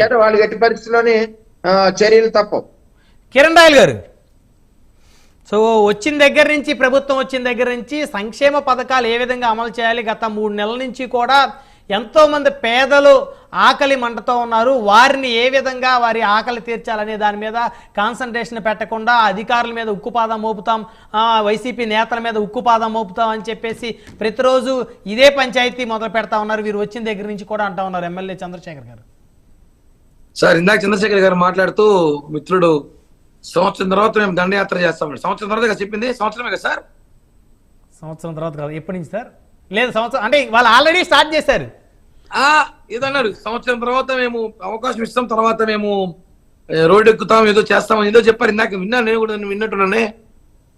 లేదా వాళ్ళు ఎట్టి పరిస్థితుల్లోని చర్యలు తప్పవు. కిరణ్ రాయల్ గారు సో వచ్చిన దగ్గర నుంచి ప్రభుత్వం వచ్చిన దగ్గర నుంచి సంక్షేమ పథకాలు ఏ విధంగా అమలు చేయాలి? గత మూడు నెలల నుంచి కూడా ఎంతో మంది పేదలు ఆకలి మంటతో ఉన్నారు. వారిని ఏ విధంగా వారి ఆకలి తీర్చాలనే దాని మీద కాన్సన్ట్రేషన్ పెట్టకుండా అధికారుల మీద ఉక్కుపాదం మోపుతాం వైసీపీ నేతల మీద ఉక్కుపాదం మోపుతాం అని చెప్పేసి ప్రతిరోజు ఇదే పంచాయతీ మొదలు పెడతా ఉన్నారు. వీరు వచ్చిన దగ్గర నుంచి కూడా అంటా ఉన్నారు ఎమ్మెల్యే చంద్రశేఖర్ గారు. సార్ ఇందాక చంద్రశేఖర్ గారు మాట్లాడుతూ మిత్రుడు సంవత్సరం తర్వాత మేము దండయాత్ర చేస్తాం సంవత్సరం తర్వాత చెప్పింది? సంవత్సరమే కదా సార్? సంవత్సరం తర్వాత కాదు. ఎప్పటి నుంచి సార్? లేదు సంవత్సరం అంటే వాళ్ళు ఆల్రెడీ స్టార్ట్ చేశారు. ఆ ఏదన్నారు సంవత్సరం తర్వాత మేము అవకాశం ఇస్తాం తర్వాత మేము ఏ, రోడ్డు ఎక్కుతాం ఏదో చేస్తాం ఏదో చెప్పారు. ఇందాక విన్నాను నేను కూడా నేను విన్నట్టున్నానే.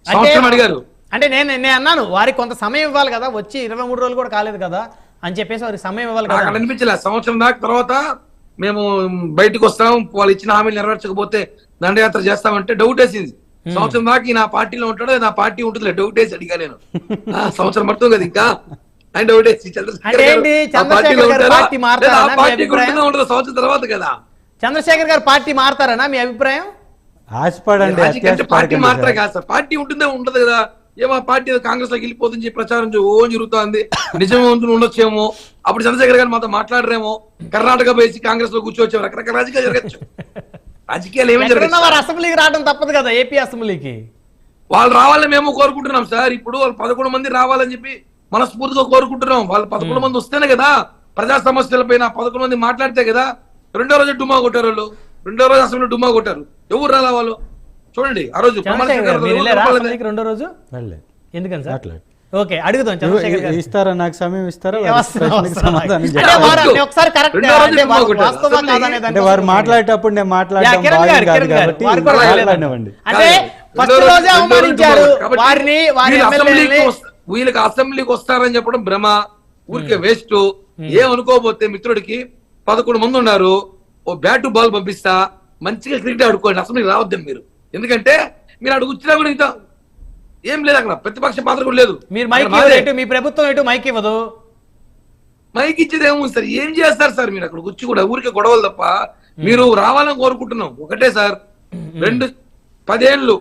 సంవత్సరం అడిగారు. అంటే నేను నేను అన్నాను వారికి కొంత సమయం ఇవ్వాలి కదా. వచ్చి ఇరవై మూడు రోజులు కూడా కాలేదు కదా అని చెప్పేసి వారికి సమయం ఇవ్వాలి కదా. అనిపించలే. సంవత్సరం దాకా తర్వాత మేము బయటకు వస్తాం వాళ్ళు ఇచ్చిన హామీలు నెరవేర్చకపోతే దండయాత్ర చేస్తామంటే డౌట్ వేసింది. సంవత్సరం దాకా నా పార్టీలో ఉంటాడో నా పార్టీ ఉంటుందిలే డౌట్ వేసి అడిగా నేను. ఆ, సంవత్సరం పడుతుంది కదా ఇంకా. ఆయన డౌట్ వేసి? పార్టీ? ఉంటుందో ఉండదో సంవత్సరం తర్వాత కదా. చంద్రశేఖర్ గారు పార్టీ మారతారనా మీ అభిప్రాయం? ఆశపడండి పార్టీ మాత్రమే. కాదు సార్. పార్టీ ఉంటుందే ఉండదు కదా. ఏమో పార్టీ కాంగ్రెస్లోకి వెళ్ళిపోతుంది చెప్పి ప్రచారం చే- ఓ జరుగుతోంది. నిజమే ఉంటుంది ఉండొచ్చేమో. అప్పుడు చంద్రశేఖర్ గారు మాతో మాట్లాడరేమో. కర్ణాటక పోయి కాంగ్రెస్లో కూర్చోవచ్చు రకరకాల రాజకీయాలు జరగచ్చు. రాజకీయాలు ఏమేమి జరగచ్చు అసెంబ్లీకి రావడం తప్పదు కదా ఏపీ అసెంబ్లీకి. వాళ్ళు రావాలని మేము కోరుకుంటున్నాం సార్. ఇప్పుడు వాళ్ళు పదకొండు మంది రావాలని చెప్పి మనస్ఫూర్తిగా కోరుకుంటున్నాం. వాళ్ళు పదకొండు మంది వస్తేనే కదా ప్రజా సమస్యల పైన పదకొండు మంది మాట్లాడితే కదా రెండో రోజు డుమా కొట్టారు వాళ్ళు. రెండో రోజు అసెంబ్లీ డుమా కొట్టారు. ఎవరు రాలా వాళ్ళు? చూడండి ఆ రోజు రెండో రోజు. ఎందుకని సార్? అట్లా. ఓకే అడుగుతాం చంద్రశేఖర్ గారు ఇస్తారా నాకు సమయం ఇస్తారా? వారి. సమాధానం. మాట్లాడేటప్పుడు నేను మాట్లాడడం అంటే ఫస్ట్ రోజే అవమానించారు. వారిని వీళ్ళకి అసెంబ్లీకి వస్తారని చెప్పడం భ్రమ. ఊరికే వేస్ట్ ఏమనుకోకపోతే మిత్రుడికి పదకొండు మంది ఉన్నారు. ఓ బ్యాట్ బాల్ పంపిస్తా. మంచిగా క్రికెట్ ఆడుకోండి. అసెంబ్లీకి రావద్దాం మీరు. ఎందుకంటే మీరు అడుగు వచ్చినా కూడా ఇంకా ఏం లేదు అక్కడ. ప్రతిపక్ష పాత్ర కూడా లేదు. మీరు మైక్ మీ ప్రభుత్వం ఎటు మైక్ ఇవ్వదు. మైక్ ఇచ్చేది ఏముంది సార్ ఏం చేస్తారు సార్ మీరు అక్కడ వచ్చి కూడా? ఊరికే గొడవలు తప్ప మీరు రావాలని కోరుకుంటున్నాం. ఒకటే సార్ రెండు పదేళ్ళు.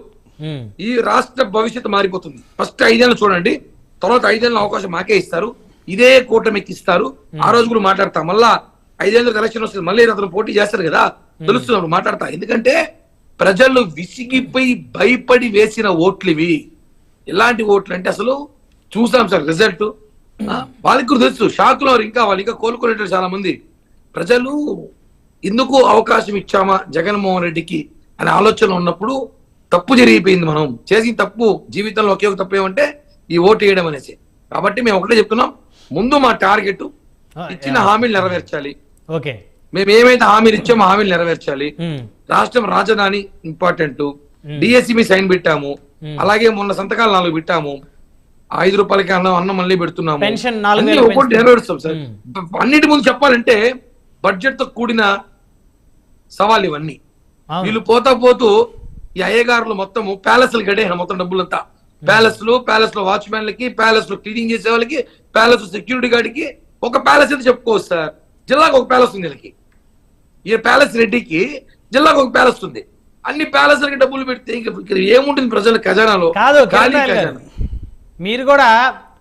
ఈ రాష్ట్ర భవిష్యత్తు మారిపోతుంది. ఫస్ట్ ఐదేళ్ళు చూడండి. తర్వాత ఐదేళ్ళ అవకాశం మాకే ఇస్తారు. ఇదే కూటమికి ఇస్తారు. ఆ రోజు కూడా మాట్లాడతా. మళ్ళా ఐదేళ్ళకి ఎలక్షన్ వస్తుంది. మళ్ళీ అతను పోటీ చేస్తారు కదా. తెలుస్తున్నప్పుడు మాట్లాడతా. ఎందుకంటే ప్రజలు విసిగిపోయి భయపడి వేసిన ఓట్లు ఇవి ఎలాంటి ఓట్లు అంటే అసలు చూసాం సార్ రిజల్ట్. వాళ్ళకి తెలుసు షాక్లో ఇంకా వాళ్ళు ఇంకా కోలుకునేటారు చాలా మంది ప్రజలు ఎందుకు అవకాశం ఇచ్చామా జగన్మోహన్ రెడ్డికి అనే ఆలోచన ఉన్నప్పుడు తప్పు జరిగిపోయింది మనం. చేసిన తప్పు జీవితంలో ఒకే ఒక తప్పు ఏమంటే ఈ ఓటు వేయడం అనేసి. కాబట్టి మేము ఒకటే చెప్తున్నాం ముందు మా టార్గెట్ ఇచ్చిన హామీలు నెరవేర్చాలి. ఓకే. మేము ఏమైతే హామీలు ఇచ్చామో హామీలు నెరవేర్చాలి. రాష్ట్రం రాజధాని ఇంపార్టెంట్. డిఎస్సి సైన్ పెట్టాము. అలాగే మొన్న సంతకాలు నాలుగు పెట్టాము. ఐదు రూపాయలకి అన్నం అన్నం మళ్ళీ పెడుతున్నాము. అన్ని ఒక్కొక్కటి. నెరవేరుస్తాం సార్. అన్నిటి ముందు చెప్పాలంటే బడ్జెట్తో కూడిన సవాల్ ఇవన్నీ. వీళ్ళు పోతా పోతూ ఈ అయ్యగారులు మొత్తము ప్యాలెస్లు గడేన మొత్తం డబ్బులంతా. ప్యాలెస్లో ప్యాలెస్లో వాచ్మెన్లకి ప్యాలెస్లో క్లీనింగ్ చేసే వాళ్ళకి ప్యాలెస్ సెక్యూరిటీ గార్డ్కి ఒక ప్యాలెస్ అయితే చెప్పుకోవచ్చు సార్. జిల్లాకు ఒక ప్యాలెస్ ఉంది వీళ్ళకి. ఈ ప్యాలెస్ రెడ్డికి జిల్లాకు ఒక ప్యాలెస్ ఉంది. అన్ని ప్యాలెస్ డబ్బులు పెడితే ఇంక ఇక్కడ ఏముంటుంది ప్రజల ఖజానాలో? కాదు మీరు కూడా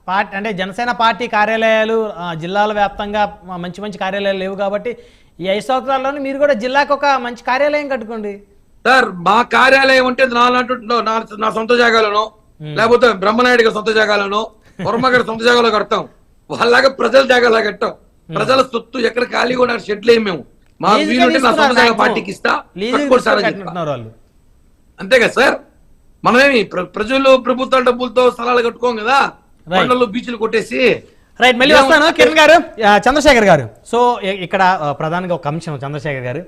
పార్టీ అంటే జనసేన పార్టీ కార్యాలయాలు జిల్లాల వ్యాప్తంగా మంచి మంచి కార్యాలయాలు లేవు కాబట్టి ఈ ఐదు సంవత్సరాల్లోనే మీరు కూడా జిల్లాకు ఒక మంచి కార్యాలయం కట్టుకోండి. సార్ మా కార్యాలయం అంటే నాలంటూ నా సొంత జాగాలోనో లేకపోతే బ్రహ్మనాయుడు గారి సొంత జాగాలోనో వర్మ గారి సొంత జాగాలో కడతాం. వాళ్ళలాగా ప్రజల జాగాలో కట్టాం. ప్రజల సొత్తు ఎక్కడ ఖాళీ కూడా షెడ్లు మేము వీలుంటే నా. పార్టీకి ఇస్తా వాళ్ళు. అంతే కదా సార్? మనమేమి ప్ర- ప్రజలు ప్రభుత్వ డబ్బులతో స్థలాలు కట్టుకోం కదా. కొండలు బీచ్లు కొట్టేసి రైట్ మళ్ళీ వస్తాను కిరణ్ గారు. చంద్రశేఖర్ గారు. సో ఇక్కడ ప్రధానంగా ఒక అంశం చంద్రశేఖర్ గారు.